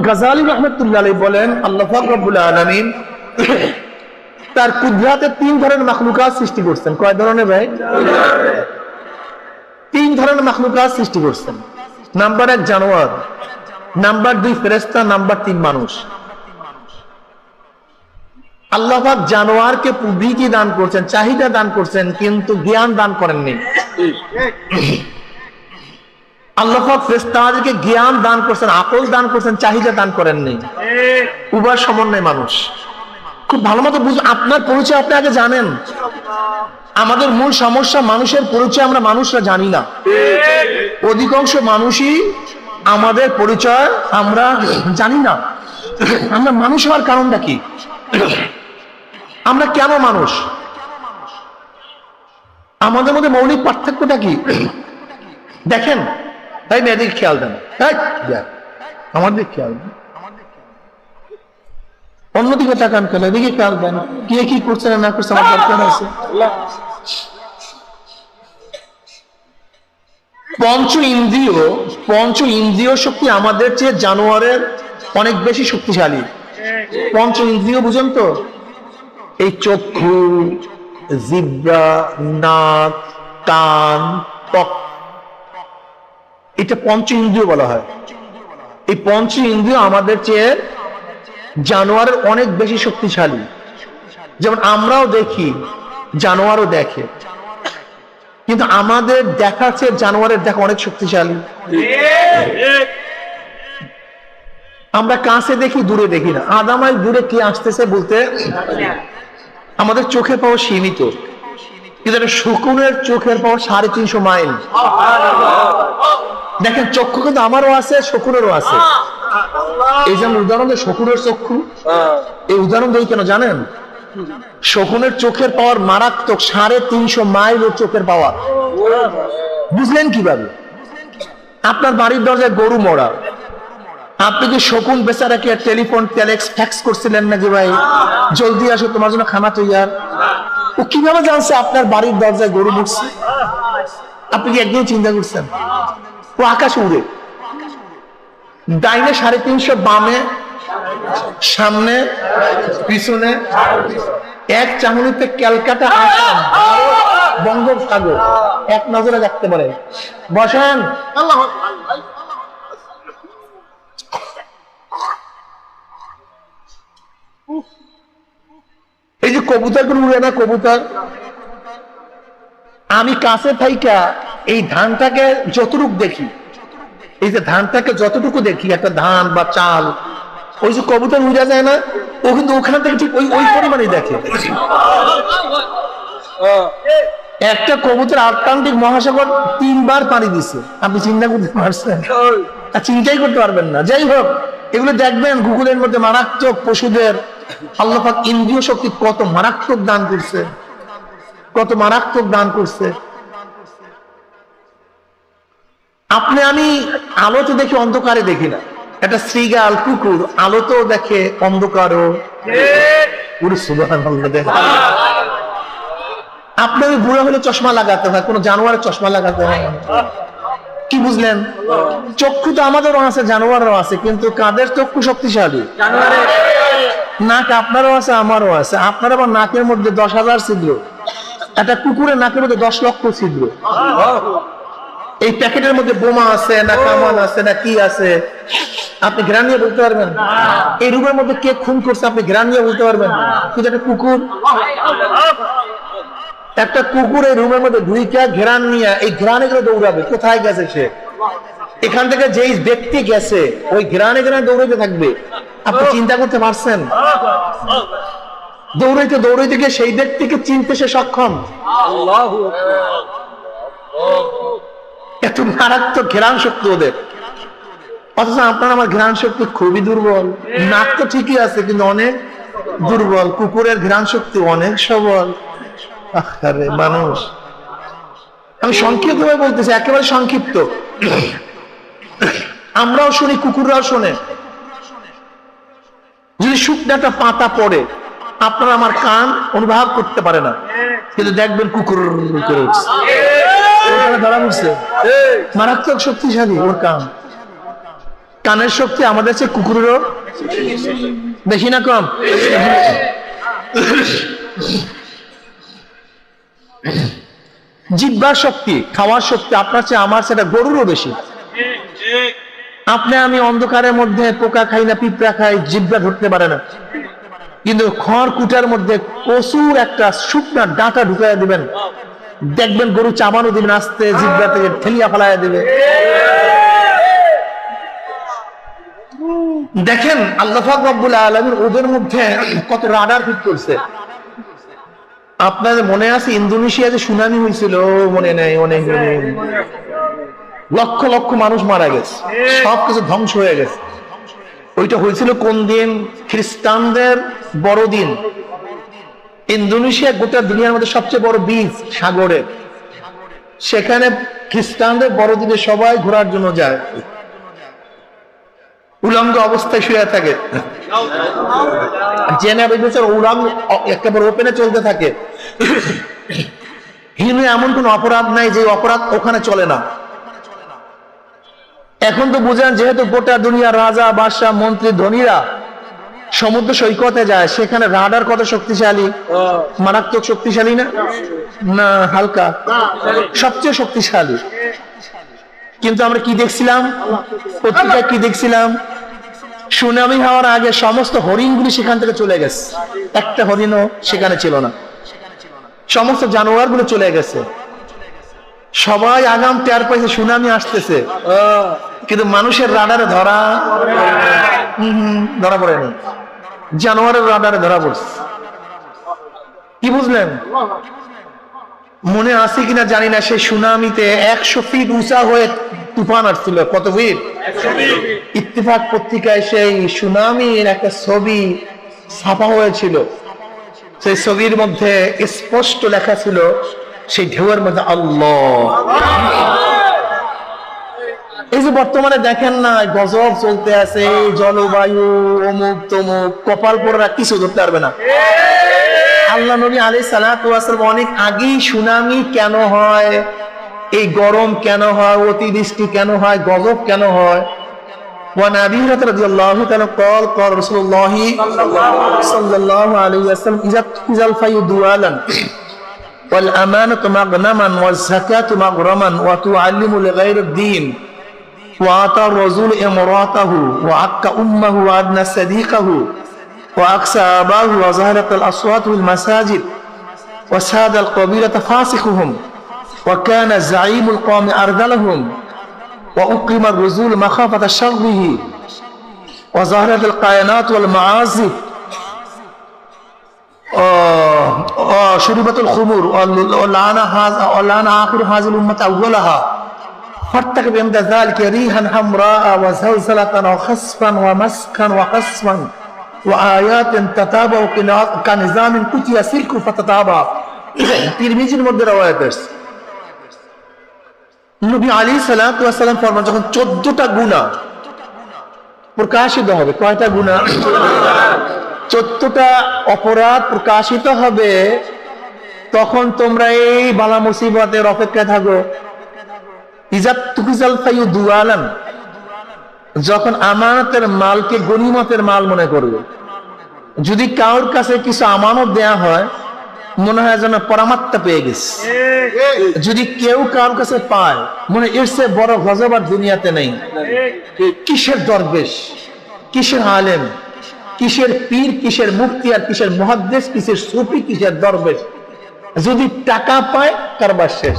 গাজালি রহমতুল্লাহ বলেন, আল্লাহ রব্বুল আলামিন তার কুদরাতে তিন ধরনের সৃষ্টি করছেন। কয় ধরনের ভাই? তিন ধরনের সৃষ্টি করছেন। নাম্বার এক জানোয়ার, নাম্বার দুই ফেরেস্তা নাম্বার তিন মানুষ। জানোয়ারকে দান করছেন, চাহিদা দান করছেন, কিন্তু জ্ঞান দান করেননি। আল্লাহ জ্ঞান দান করছেন, আকল দান করছেন, চাহিদা দান করেননি। উভয় সমন্বয় মানুষ। খুব ভালো মতো বুঝ, আপনার পরিচয় আপনি আগে জানেন। আমাদের মূল সমস্যা মানুষের পরিচয় আমরা মানুষরা জানি না। অধিকাংশ মানুষই আমাদের পরিচয় আমরা জানি না। আমরা মানুষ হওয়ার কারণটা কি? আমরা কেন মানুষ? আমাদের মধ্যে মৌলিক পার্থক্যটা কি? দেখেন তাই এদিকে খেয়াল দেন? আমাদের খেয়াল দেন। অন্যদিকে তাকান কেন? এদিকে খেয়াল দেন। কে কি করছে না করছে আমার দরকার আছে? পঞ্চ ইন্দ্রিয় পঞ্চ ইন্দ্রিয় শক্তি আমাদের চেয়ে জানোয়ারের অনেক বেশি শক্তিশালী। পঞ্চ ইন্দ্রিয় বুঝেন তো? এই চক্ষু, জিব্রা, নাক, কান, ত্বক এটা পঞ্চ ইন্দ্রিয় বলা হয়। এই পঞ্চ ইন্দ্রিয় আমাদের চেয়ে জানোয়ারের অনেক বেশি শক্তিশালী। যেমন আমরাও দেখি, জানোয়ারও দেখে। কিন্তু আমাদের দেখার চেয়ে জানোয়ারের দেখা অনেক শক্তিশালী। আমরা কাছে দেখি, দূরে দেখি না। আদামাই দূরে কি আসতেছে বলতে আমাদের চোখের পাওয়া সীমিত। কিন্তু শকুনের চোখের পাওয়া সাড়ে তিনশো মাইল। দেখেন চক্ষু কিন্তু আমারও আছে শকুনেরও আছে। এই যেমন উদাহরণ দেয় শকুনের চক্ষু। এই উদাহরণ দেই কেন জানেন? শকুনের চোখের পাওয়ার মারাত্মক সাড়ে তিনশো মাইল ওর চোখের পাওয়ার। বুঝলেন কীভাবে? আপনার বাড়ির দরজায় গরু মরা। আপনি কি শকুন বেচারাকে টেলিফোন টেলেক্স ফ্যাক্স করছিলেন না যে ভাই? জলদি আসো তোমার জন্য খানা তৈয়ার। ও কীভাবে জানছে আপনার বাড়ির দরজায় গরু মুখছে আপনি কি একদিন চিন্তা করছেন? ও আকাশ উড়ে। ডাইনে সাড়ে তিনশো, বামে সামনে পিছনে এক চাহনিতে ক্যালকাটা বঙ্গোপসাগর। এক নজরে দেখতে পারে। বসেন। এই যে কবুতরগুলো উড়ে না, কবুতর। আমি কাছে থাইকা এই ধানটাকে যতটুকু দেখি এই যে ধানটাকে যতটুকু দেখি একটা ধান বা চাল ওই যে কবুতর উড়ে যায় না ও কিন্তু ওখান থেকে ঠিক ওই ওই পরিমাণে দেখে। একটা কবুতর আটলান্টিক মহাসাগর তিনবার পানি দিছে। আপনি চিন্তা করতে পারছেন? আর চিন্তাই করতে পারবেন না। যাই হোক এগুলো দেখবেন গুগলের মধ্যে মারাত্মক পশুদের আল্লাহাক ইন্দ্রিয় শক্তি কত মারাত্মক দান করছে কত মারাত্মক দান করছে। আপনি আমি আলোতে দেখি অন্ধকারে দেখি না। একটা শ্রীগাল কুকুর আলো তো দেখে। অন্ধকারও আপনাকে বুড়ো হলে চশমা লাগাতে হয়, কোনো জানোয়ারের চশমা লাগাতে হয়। কি বুঝলেন? চক্ষু তো আমাদেরও আছে জানোয়ারও আছে, কিন্তু কাদের চক্ষু শক্তিশালী? নাক আপনারও আছে, আমারও আছে। আপনার আবার নাকের মধ্যে দশ হাজার ছিদ্র। একটা কুকুরের নাকের মধ্যে দশ লক্ষ ছিদ্র। এই প্যাকেটের মধ্যে বোমা আছে না কামান আছে না কি আছে? আপনি ঘ্রাণ নিয়ে বলতে পারবেন? এই রুমের মধ্যে কে খুন করছে আপনি ঘ্রাণ নিয়ে বলতে পারবেন? কিন্তু একটা কুকুর? একটা কুকুর এই রুমের মধ্যে ঢুইকা ঘেরান নিয়ে এই ঘেরানে করে দৌড়াবে কোথায় গেছে সে? এখান থেকে যেই ব্যক্তি গেছে ওই ঘেরানে ঘেরানে দৌড়াইতে থাকবে। আপনি চিন্তা করতে পারছেন? দৌড়াইতে দৌড়াইতে গিয়ে সেই ব্যক্তিকে চিনতে সে সক্ষম। এত মারাত্মক ঘেরান শক্তি ওদের। অথচ আপনার আমার ঘ্রাণ শক্তি খুবই দুর্বল। নাক তো ঠিকই আছে, কিন্তু অনেক দুর্বল। কুকুরের ঘ্রাণ শক্তি অনেক সবল। আরে মানুষ। আমি সংক্ষিপ্ত ভাবে বলতেছি, একেবারে সংক্ষিপ্ত। আমরাও শুনি, কুকুররাও শোনে। যদি শুকনো একটা পাতা পড়ে, আপনারা আমার কান অনুভব করতে পারে না। কিন্তু দেখবেন কুকুর করে উঠছে। ওখানে ধরা পড়ছে। মারাত্মক শক্তিশালী ওর কান। কানের শক্তি আমাদের চেয়ে কুকুরেরও। বেশি না কম। জিব্বার শক্তি খাওয়ার শক্তি আপনার চেয়ে আমার সেটা গরুরও বেশি। আপনি আমি অন্ধকারের মধ্যে পোকা খাই না পিঁপড়া খাই জিব্বা ধরতে পারে না। কিন্তু খড় কুটার মধ্যে প্রচুর একটা শুকনা ডাটা ঢুকাইয়া দিবেন। দেখবেন গরু চাবানো দিবেন আস্তে জিব্বা থেকে ঠেলিয়া ফেলাইয়া দিবে। দেখেন আল্লাহ রব্বুল আলমীর ওদের মধ্যে কত রাডার ফিট করছে। আপনাদের মনে আছে ইন্দোনেশিয়া যে সুনামি হয়েছিল? মনে নেই অনেক লক্ষ লক্ষ মানুষ মারা গেছে। সবকিছু ধ্বংস হয়ে গেছে। ওইটা হয়েছিল কোন দিন? খ্রিস্টানদের বড়দিন। ইন্দোনেশিয়া গোটা দুনিয়ার মধ্যে সবচেয়ে বড় বীজ সাগরে। সেখানে খ্রিস্টানদের বড়দিনে সবাই ঘোরার জন্য যায়। উলঙ্গ অবস্থায় শুয়ে থাকে। ওপেনে চলতে থাকে। হিন্দু এমন কোন অপরাধ নাই যে অপরাধ ওখানে চলে না। এখন তো বুঝেন যেহেতু গোটা দুনিয়ার রাজা, বাদশাহ, মন্ত্রী, ধনীরা সমুদ্র সৈকতে যায় সেখানে রাডার কত শক্তিশালী? মারাত্মক শক্তিশালী না? না হালকা। সবচেয়ে শক্তিশালী। কিন্তু আমরা কি দেখছিলাম? পত্রিকায় কি দেখছিলাম? সুনামি হওয়ার আগে সমস্ত হরিণগুলি সেখান থেকে চলে গেছে। একটা হরিণও সেখানে ছিল না। সমস্ত জানোয়ারগুলো চলে গেছে। সবাই আগাম টের পাইছে সুনামি আসতেছে। কিন্তু মানুষের রাডারে ধরা হম হম, ধরা পড়েনি। জানোয়ারের রাডারে ধরা পড়ছে। কি বুঝলেন? মনে আছে কিনা জানি না সেই সুনামিতে একশো ফিট উঁচা হয়ে তুফান আসছিল। কত ফিট ইত্তেফাক পত্রিকায় সেই সুনামির একটা ছবি ছাপা হয়েছিল। সেই ছবির মধ্যে স্পষ্ট লেখা ছিল সেই ঢেউয়ের মধ্যে আল্লাহ। এই যে বর্তমানে দেখেন না গজব চলতে আছে এই জলবায়ু অমুক তমুক কপাল পড়া কিছু ধরতে পারবে না আল্লাহ নবী আলী সালাম অনেক আগেই সুনামি কেন হয় এই গরম কেন হয় অতিবৃষ্টি কেন হয় গজব কেন হয় وعن ابي هريره رضي الله تعالى قال قال رسول الله صلى الله عليه وسلم اذا اذا الفي دوالا والامانه مغنما والزكاه مغرما وتعلم لغير الدين وآتى الرجل امراته وعك أمه وأدنى صديقه وأقسى آباه وظهرت الأصوات في المساجد وساد القبيلة فاسقهم وكان زعيم القوم أرذلهم وأقيم الرزول مخافة شره وظهرت القائنات والمعازف آه آه شربت الخمور ولعن آخر هذه الأمة أولها. فارتكب عند ذلك ريحا حمراء وزلزلة وخسفا ومسكا وقصفا وآيات تتابع كنظام كتي سلك فتتابع তিরমিজির মধ্যে রওয়ায়াত আছে নবী আলী সালাম ফরমান যখন চোদ্দটা গুণা প্রকাশিত হবে কয়টা গুণা চোদ্দটা অপরাধ প্রকাশিত হবে তখন তোমরা এই বালা মুসিবতের অপেক্ষায় থাকো যখন আমানতের মালকে গনিমতের মাল মনে করবে। যদি কারোর কাছে কিছু আমানত দেয়া হয়, মনে হয় যেন পরামাত্মা পেয়ে গেছে। যদি কেউ কারোর কাছে পায়, মনে এর চেয়ে বড় গজবার দুনিয়াতে নেই। কিসের দরবেশ? কিসের আলেম? কিসের পীর, কিসের মুক্তি আর কিসের মহাদ্দেশ কিসের সুফি, কিসের দরবেশ? যদি টাকা পায়, কারবার শেষ।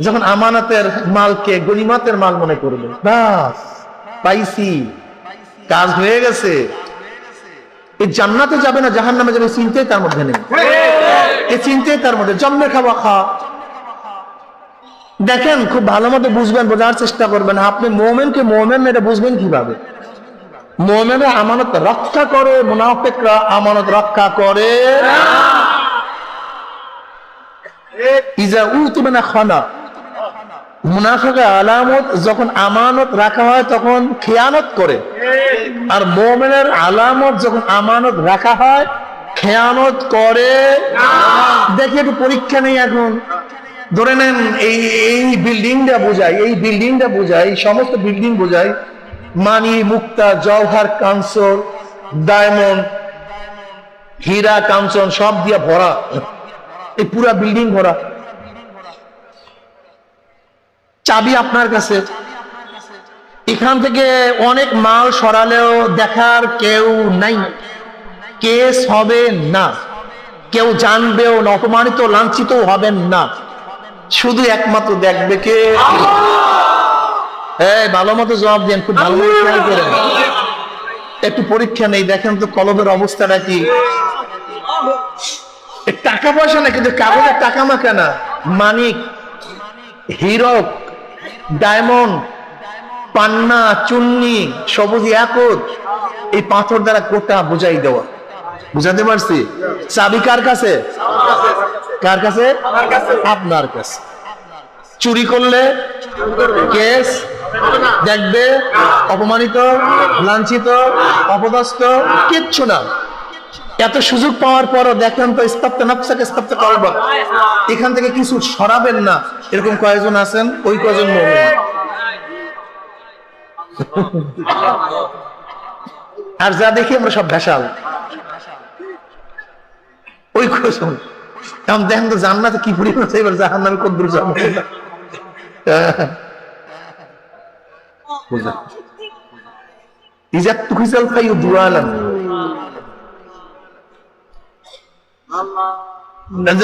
যখন আমানতের মালকে গনিমাতের মাল মনে করবে। পাইছি। কাজ হয়ে গেছে। এই জান্নাতে যাবে না জাহান নামে যাবে চিনতে তার মধ্যে নেই। এই চিনতে তার মধ্যে জন্মে খাওয়া খা। দেখেন, খুব ভালো মতো বুঝবেন, বোঝার চেষ্টা করবেন। আপনি মোমেনকে মোমেন এটা বুঝবেন কীভাবে? মোমেনরা আমানত রক্ষা করে, মুনাফেকরা আমানত রক্ষা করে। ইজা উতুবে না খানা। আলামত যখন আমানত রাখা হয়, তখন খেয়ানত করে। আর মোমেনের আলামত যখন আমানত রাখা হয়, খেয়ানত করে। দেখি একটু পরীক্ষা নেই এখন। ধরে নেন, এই এই বিল্ডিংটা বোঝায় এই বিল্ডিংটা এই সমস্ত বিল্ডিং বোঝায় মানি মুক্তা, জওহার কাঞ্চন, ডায়মন্ড, হীরা কাঞ্চন, সব দিয়া ভরা। এই পুরা বিল্ডিং ভরা। চাবি আপনার কাছে। এখান থেকে অনেক মাল সরালেও দেখার কেউ নাই। কেস হবে না। কেউ জানবেও না, অপমানিত লাঞ্ছিত হবেন না। শুধু একমাত্র দেখবে কে? ভালো মতো জবাব দেন খুব ভালো মতো খেয়াল করেন। একটু পরীক্ষা নেই দেখেন তো কলমের অবস্থাটা কি। টাকা পয়সা না কিন্তু কাগজের টাকা মাখা না মানিক হীরক ডায়মন্ড পান্না চুন্নি সবুজ একত এই পাথর দ্বারা কোটা বুঝাই দেওয়া। বুঝাতে পারছি? চাবি কার কাছে? কার কাছে? আপনার কাছে। চুরি করলে? কেস? দেখবে, অপমানিত, লাঞ্ছিত, অপদস্থ, কিচ্ছু না। এত সুযোগ পাওয়ার পরও দেখেন তো স্তব্ধ নকশাকে স্তব্ধ করবেন এখান থেকে কিছু সরাবেন না। এরকম কয়েকজন আছেন, ওই কয়জন মমিন আর যা দেখি আমরা সব ভেসাল। ওই কয়জন এখন দেখেন তো জান্নাতে কি পরিমাণ এবার জাহান নামে কত দূর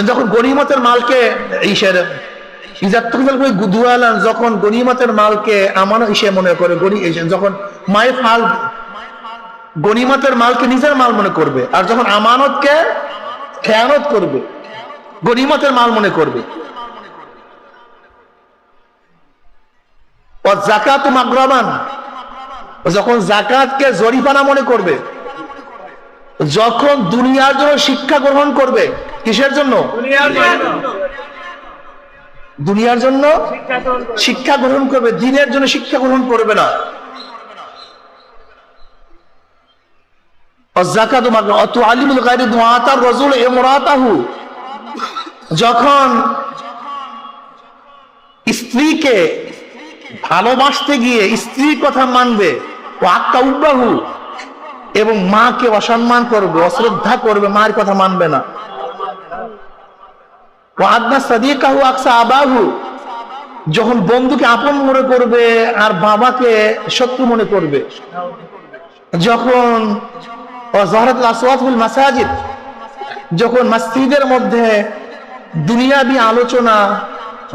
যখন গনিমতের মালকে ইসের যখন গনিমতের মালকে ইসে মনে করে যখন ফাল মালকে নিজের মাল মনে করবে, আর যখন আমানতকে খেয়ানত করবে গনিমতের মাল মনে করবে। ও জাকাত মাগরামান যখন জাকাতকে জরিপানা মনে করবে যখন দুনিয়ার জন্য শিক্ষা গ্রহণ করবে কিসের জন্য? দুনিয়ার জন্য। শিক্ষা গ্রহণ করবে। দিনের জন্য শিক্ষা গ্রহণ করবে না। যখন স্ত্রীকে ভালোবাসতে গিয়ে স্ত্রীর কথা মানবে, ও আক্কা উব্বাহু এবং মাকে অসম্মান করবে, অশ্রদ্ধা করবে মায়ের কথা মানবে না। ও আদনা সাদিকাহু আকসা আবাহু, যখন বন্ধুকে আপন মনে করবে আর বাবাকে শত্রু মনে করবে। যখন মাসাজিদ, যখন মসজিদের মধ্যে দুনিয়াবি আলোচনা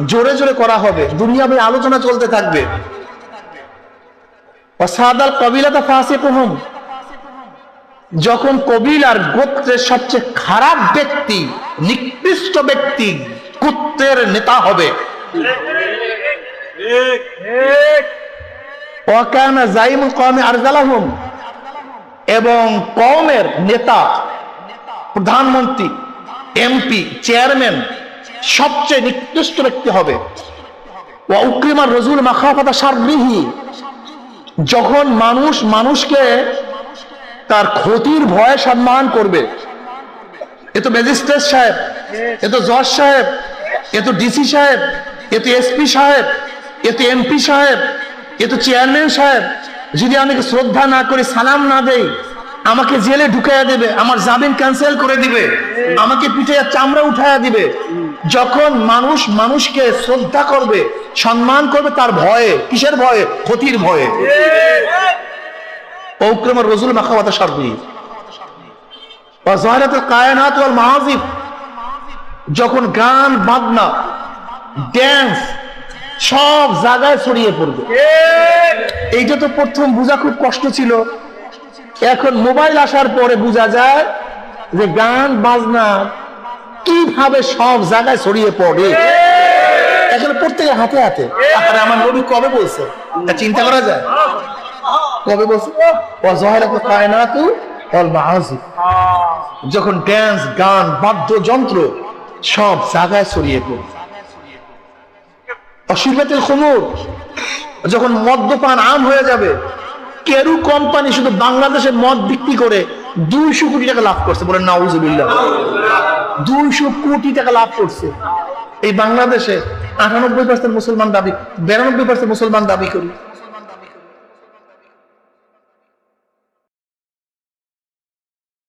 জোরে জোরে করা হবে। দুনিয়াবি আলোচনা চলতে থাকবে। অসাদাল কবিলাতা ফাসিকুহুম। যখন কবিল আর গোত্রের সবচেয়ে খারাপ ব্যক্তি, নিকৃষ্ট ব্যক্তি কুত্রের নেতা হবে। এবং কওমের নেতা, প্রধানমন্ত্রী, এমপি, চেয়ারম্যান সবচেয়ে নিকৃষ্ট ব্যক্তি হবে। উক্রিমার রজুল মাখাফাতা সারবিহি যখন মানুষ মানুষকে তার ক্ষতির ভয়ে সম্মান করবে। এ তো ম্যাজিস্ট্রেট সাহেব, এ তো জজ সাহেব, এ তো ডিসি সাহেব, এ তো এসপি সাহেব, এ তো এমপি সাহেব, এ তো চেয়ারম্যান সাহেব। যদি আমাকে শ্রদ্ধা না করে, সালাম না দেই আমাকে জেলে ঢুকাইয়া দেবে, আমার জামিন ক্যান্সেল করে দিবে, আমাকে পিঠে চামড়া উঠাইয়া দিবে। যখন মানুষ মানুষকে শ্রদ্ধা করবে, সম্মান করবে তার ভয়ে, কিসের ভয়ে? ক্ষতির ভয়ে। ঔক্রমর রজুল মাখাওয়াতা সারবি কায়নাত মাহাজিব। যখন গান, বাজনা ড্যান্স সব জায়গায় ছড়িয়ে পড়বে। এইটা তো প্রথম বোঝা খুব কষ্ট ছিল। এখন মোবাইল আসার পরে বোঝা যায় যে গান, বাজনা কীভাবে সব জায়গায় ছড়িয়ে পড়ে। এখন প্রত্যেকের হাতে হাতে। আমার নবী কবে বলছে? তা চিন্তা করা যায়। কবে বলছে? যখন ড্যান্স গান, বাদ্যযন্ত্র সব জায়গায় ছড়িয়ে পড়ে। অসুবিধাতের খবর, যখন মদ্যপান আম হয়ে যাবে কেরু কোম্পানি শুধু বাংলাদেশে মদ বিক্রি করে দুইশো কোটি টাকা লাভ করছে বলেন নাউজুবিল্লাহ। দুইশো কোটি টাকা লাভ করছে। এই বাংলাদেশে আটানব্বই পার্সেন্ট মুসলমান দাবি, বিরানব্বই পার্সেন্ট মুসলমান দাবি করি।